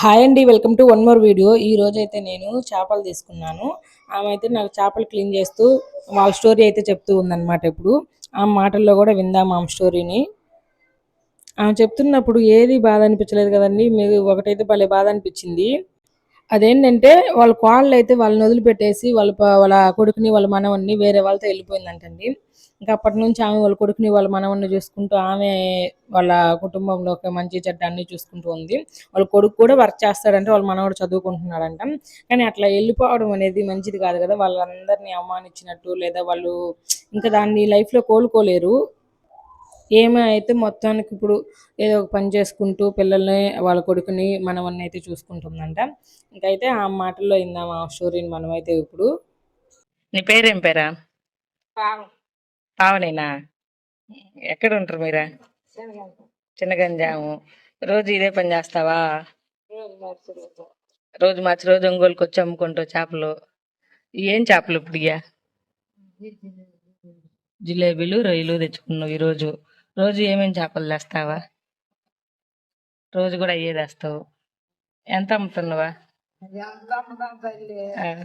Hi అండి welcome to one more video. ఈ రోజైతే నేను చేపలు తీసుకున్నాను. ఆమె అయితే నాకు చేపలు క్లీన్ చేస్తూ వాళ్ళ స్టోరీ అయితే చెప్తూ ఉందన్నమాట ఇప్పుడు. ఆ మాటల్లో కూడా విందాం ఆమె స్టోరీని. ఆమె చెప్తున్నప్పుడు ఏది బాధ అనిపించలేదు కదండి మీరు ఒకటైతే భలే బాధ అనిపించింది. అదేంటంటే వాళ్ళ కోళ్ళు అయితే వాళ్ళని వదిలిపెట్టేసి వాళ్ళ వాళ్ళ కొడుకుని వాళ్ళ మనవన్ని వేరే వాళ్ళతో వెళ్ళిపోయిందంటండి. ఇంకా అప్పటి నుంచి ఆమె వాళ్ళ కొడుకుని వాళ్ళ మనవన్ని చూసుకుంటూ ఆమె వాళ్ళ కుటుంబంలో ఒక మంచి చెడ్డ అన్ని చూసుకుంటూ ఉంది. వాళ్ళ కొడుకు కూడా వర్క్ చేస్తాడంటే వాళ్ళ మనవడు చదువుకుంటున్నాడంట. కానీ అట్లా వెళ్ళిపోవడం అనేది మంచిది కాదు కదా. వాళ్ళందరినీ అవమానించినట్టు లేదా వాళ్ళు ఇంకా దాన్ని లైఫ్లో కోలుకోలేరు. ఏమి అయితే మొత్తానికి ఇప్పుడు ఏదో ఒక పని చేసుకుంటూ పిల్లల్ని వాళ్ళ కొడుకుని మనవన్ని అయితే చూసుకుంటుందంట. ఇంకైతే ఆ మాటల్లో ఇందాం ఆ స్టోరీని మనమైతే ఇప్పుడు. నీ పేరేం పేరా? పావనేనా? ఎక్కడ ఉంటారు మీరా చిన్నగంజాము రోజు ఇదే పని చేస్తావా? రోజు మార్చి రోజు ఒంగోలుకి వచ్చి అమ్ముకుంటావు చేపలు. ఏం చేపలు ఇప్పుడు ఇయ్య? జిలేబీలు రొయ్యలు తెచ్చుకున్నావు ఈరోజు. రోజు ఏమేమి చేపలు తెస్తావా? రోజు కూడా అయ్యే తెస్తావు. ఎంత అమ్ముతున్నావా? ఆ,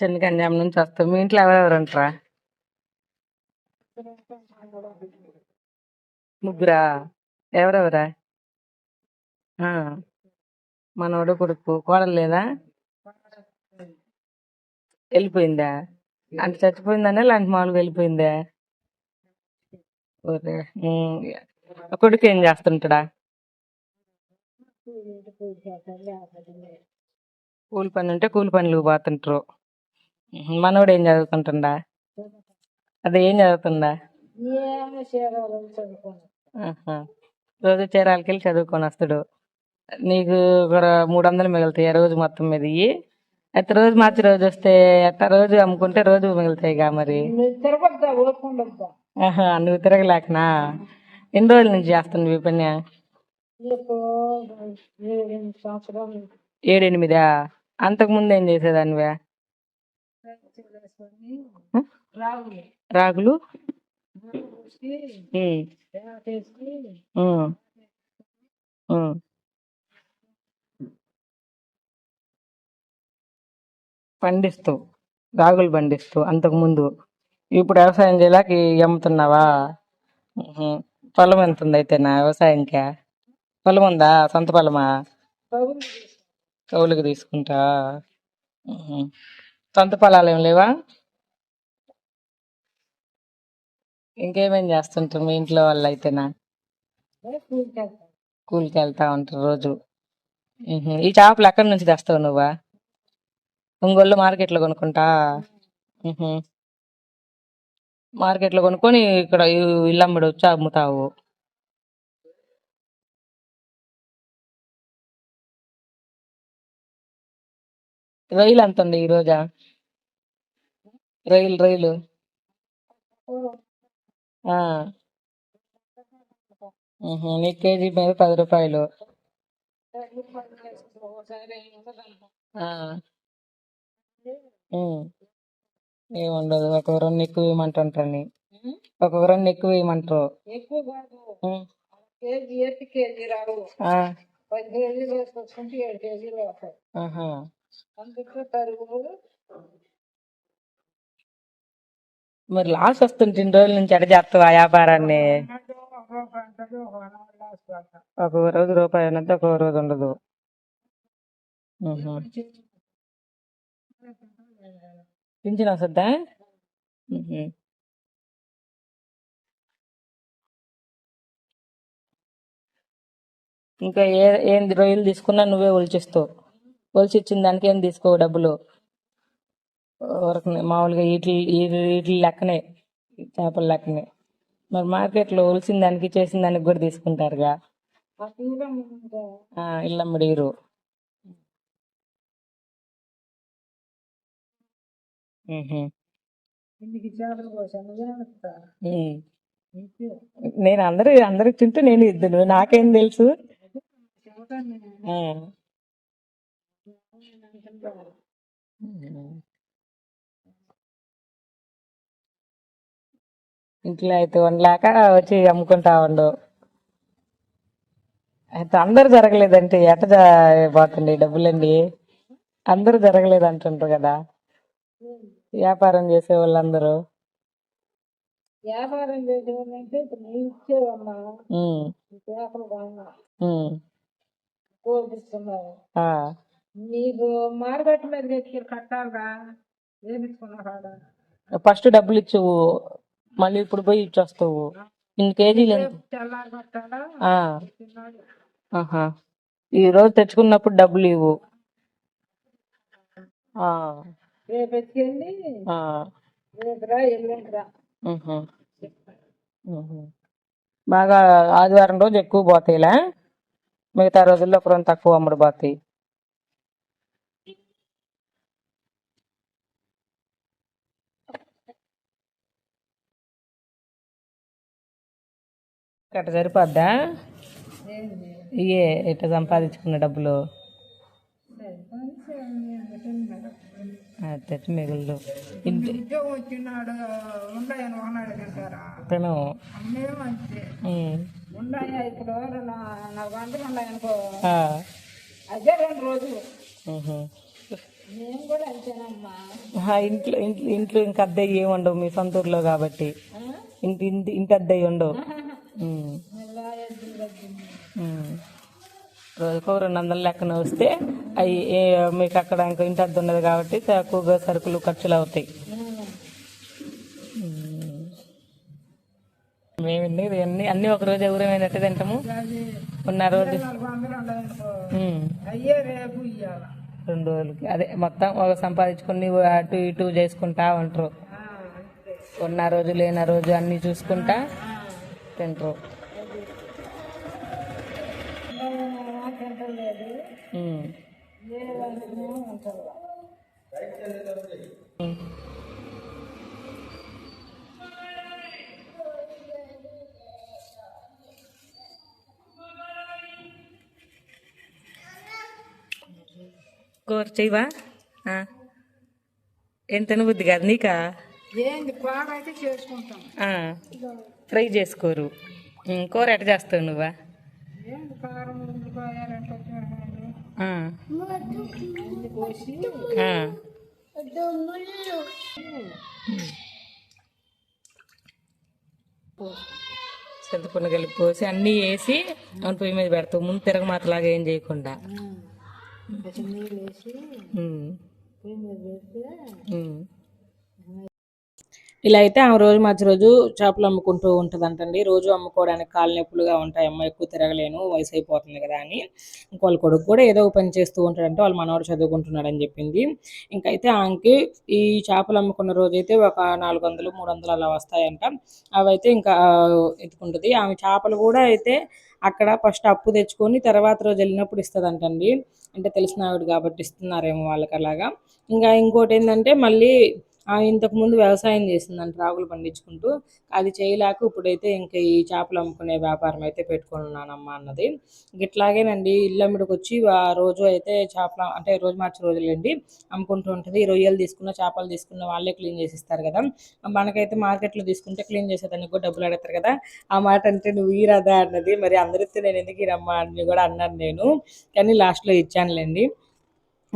చిన్నగంజాం నుంచి వస్తాం మీ ఇంట్లో ఎవరెవరు ఉంటారా ముగ్గురా? ఎవరెవరా? ఆ, మనోడు కొడుకు కోడలు లేదా? వెళ్ళిపోయిందా? అంటే చచ్చిపోయిందనే లాంటి మామూలుగా వెళ్ళిపోయిందా? ఆ కొడుకు ఏం చేస్తుంటాడా? కూలి పని ఉంటే కూలి పనులు పోతుంటారు. మనోడు ఏం చదువుకుంటుండా? అదే ఏం చదువుతుందా? ఆహా. రోజు చీరాలకి వెళ్ళి చదువుకొని వస్తాడు నీకు ఒక మూడు వందలు మిగులుతాయి ఆ రోజు మొత్తం మీద. ఇయ్యి అయితే రోజు మార్చి రోజు వస్తే అట్లా రోజు అమ్ముకుంటే రోజు మిగులుతాయిగా మరి? ఆహా నువ్వు తిరగలేకనా? ఎన్ని రోజుల నుంచి చేస్తున్నావు ఈ పని ఏడెనిమిదా? అంతకు ముందు ఏం చేసేదానివే? ఆ? రాగులు. పండిస్తావు రాగులు పండిస్తావు అంతకు ముందు. ఇప్పుడు వ్యవసాయం చేయలేక అమ్ముతున్నావా. పొలం ఎంత ఉంది అయితే నా వ్యవసాయంకా? పొలం ఉందా? సొంత పొలమా? కౌలుకి తీసుకుంటా. సొంత పొలాలు ఏం లేవా? ఇంకేమేం చేస్తుంటారు మీ ఇంట్లో వాళ్ళు అయితేనా కూలికి వెళ్తా ఉంటారు రోజు. ఈ చేపలు ఎక్కడి నుంచి తెస్తావు నువ్వా? ఒంగోళ్ళు మార్కెట్లో కొనుక్కుంటా? మార్కెట్లో కొనుక్కొని ఇక్కడ ఇల్లమ్మడి వచ్చి అమ్ముతావు. రొయ్యలు ఎంత ఉంది ఈ రోజా రొయ్యలు రొయ్యలు. నీకు కేజీ మీద పది రూపాయలు. ఏముండదు ఒక రెండు ఎక్కువ వేయమంటుంటారని ఒక రెండు ఎక్కువ వేయమంటారు ఉమ్. ఆ. మరి లాస్ వస్తుంటే ఇన్ని రోజుల నుంచి ఎడ చేస్తావా వ్యాపారాన్ని ఒక రోజు రూపాయి ఉన్నది ఒక రోజు ఉండదు. పింఛన్ వస్తుందా. ఇంకా ఏ ఏంది రొయ్యలు తీసుకున్నా నువ్వే ఒలిచిస్తావు ఒలిచి ఇచ్చిన దానికి ఏం తీసుకోవు డబ్బులు. మామూలుగా వీటి వీటి లెక్కనే చేపల లెక్కనే. మరి మార్కెట్లో ఒలిసిన దానికి చేసిన దానికి కూడా తీసుకుంటారుగా. ఇల్లమ్మడీరు నేను అందరు అందరికి తింటూ నేను ఇద్దును నాకేం తెలుసు. ఇంట్లో అయితే వండలేక వచ్చి అమ్ముకుంటా ఉండు. అయితే అందరు జరగలేదంటే ఎట జ- పోతుంది డబ్బులండి అందరూ జరగలేదు అంటుంటారు కదా వ్యాపారం చేసే వాళ్ళందరూ వ్యాపారం చేసేవాళ్ళంటే ఇప్పుడు నీకు మార్కెట్ మీద తెచ్చి కాడ ఫస్ట్ డబ్బులు ఇచ్చేవు. మళ్ళీ ఇప్పుడు పోయి ఇచ్చొస్తావు. ఇన్ని కేజీలు. ఈ రోజు తెచ్చుకున్నప్పుడు డబ్బులు ఇవ్వు. బాగా ఆదివారం రోజు ఎక్కువ పోతాయిలే. మిగతా రోజుల్లో ఒక రోజు తక్కువ అమ్ముడు పోతాయి. అట్ట సరిపోద్దా? ఇయే ఇట్ట సంపాదించుకున్న డబ్బులు? తెచ్చి మిగులు ఇప్పుడు నాలుగు ఉన్నాయనుకో. అదే రెండు రోజులు ఇంట్లో ఇంట్లో ఇంట్లో ఇంక అద్దె ఏమి ఉండవు మీ సొంత ఊర్లో కాబట్టి. ఇంటి ఇంటి ఇంటి అద్దె ఉండవు రోజుకు రెండు వందల లెక్కన వస్తే అవి మీకు అక్కడ ఇంకా ఇంటి అద్దె ఉన్నది కాబట్టి తక్కువగా సరుకులు ఖర్చులు అవుతాయి. మేమండి అన్ని ఇవన్నీ అన్ని ఒక రోజు ఎవరేమైనట్టు తింటాము. ఉన్న రోజు. రెండు రోజులకి. అదే మొత్తం ఒక సంపాదించుకుని అటు ఇటు చేసుకుంటా ఉంటారు. ఉన్న రోజు లేని రోజు అన్ని చూసుకుంటా. తింటారు కూర చేయవా ఆ. ఏం తినబుద్ధి కాదు నీకా? ఏంది పాలు అయితే చేసుకుంటాం ఆ. ఫ్రై చేసుకోరు కూర ఎట్ట చేస్తావు నువ్వా. చింతపండు కలిపి పోసి అన్నీ వేసి అవును పొయ్యి మీద పెడతావు ముందు తిరగమాతలాగా ఏం చేయకుండా వేసి. పొయ్యి మీద పెడితే. ఇలా అయితే ఆమె రోజు మధ్య రోజు చేపలు అమ్ముకుంటూ ఉంటుందంటండి. రోజు అమ్ముకోవడానికి కాలు నొప్పులుగా ఉంటాయి అమ్మ ఎక్కువ తిరగలేను వయసు అయిపోతుంది కదా అని. వాళ్ళ కొడుకు కూడా ఏదో పని చేస్తూ ఉంటాడంటే వాళ్ళ మనవాడు చదువుకుంటున్నాడని చెప్పింది. ఇంకైతే ఆమెకి ఈ చేపలు అమ్ముకున్న రోజు అయితే ఒక నాలుగు వందలు మూడు వందలు అలా వస్తాయంట. అవైతే ఇంకా ఎత్తుకుంటుంది ఆమె చేపలు కూడా అయితే అక్కడ ఫస్ట్ అప్పు తెచ్చుకొని తర్వాత రోజు వెళ్ళినప్పుడు ఇస్తుందంటండి. అంటే తెలిసిన ఆవిడ కాబట్టి ఇస్తున్నారేమో వాళ్ళకి అలాగా. ఇంకా ఇంకోటి ఏంటంటే మళ్ళీ ఇంతకుముందు వ్యవసాయం చేసిందంట రాగులు పండించుకుంటూ. అది చేయలేక ఇప్పుడైతే ఇంకా ఈ చేపలు అమ్ముకునే వ్యాపారం అయితే పెట్టుకున్నానమ్మా అన్నది. ఇట్లాగేనండి ఇల్లమ్మిడికి వచ్చి ఆ రోజు అయితే చేపల అంటే రోజు మార్చి రోజులండి అమ్ముకుంటూ ఉంటుంది. ఈ రొయ్యలు తీసుకున్న చేపలు తీసుకున్న వాళ్ళే క్లీన్ చేసి ఇస్తారు కదా. మనకైతే మార్కెట్లో తీసుకుంటే క్లీన్ చేసేదానికి కూడా డబ్బులు అడుగుతారు కదా. ఆ మాట అంటే నువ్వు ఈరాదా అన్నది. మరి అందరితో నేను ఎందుకు ఈరమ్మా అని కూడా అన్నాను నేను. కానీ లాస్ట్లో ఇచ్చానులేండి.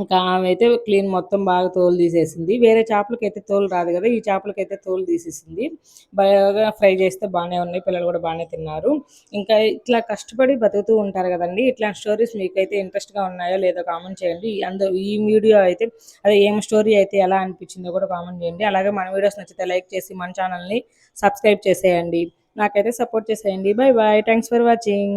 ఇంకా ఆమె అయితే క్లీన్ మొత్తం బాగా తోలు తీసేసింది. వేరే చేపలకి అయితే తోలు రాదు కదా ఈ చేపలకి అయితే తోలు తీసేసింది. బాగా ఫ్రై చేస్తే బాగానే ఉన్నాయి పిల్లలు కూడా బాగానే తిన్నారు. ఇంకా ఇట్లా కష్టపడి బతుకుతూ ఉంటారు కదండి. ఇట్లాంటి స్టోరీస్ మీకైతే ఇంట్రెస్ట్గా ఉన్నాయో లేదో కామెంట్ చేయండి. అందరూ ఈ వీడియో అయితే అదే ఏం స్టోరీ అయితే ఎలా అనిపించిందో కూడా కామెంట్ చేయండి. అలాగే మన వీడియోస్ నచ్చితే లైక్ చేసి మన ఛానల్ని సబ్స్క్రైబ్ చేసేయండి. నాకైతే సపోర్ట్ చేసేయండి. Bye bye thanks for watching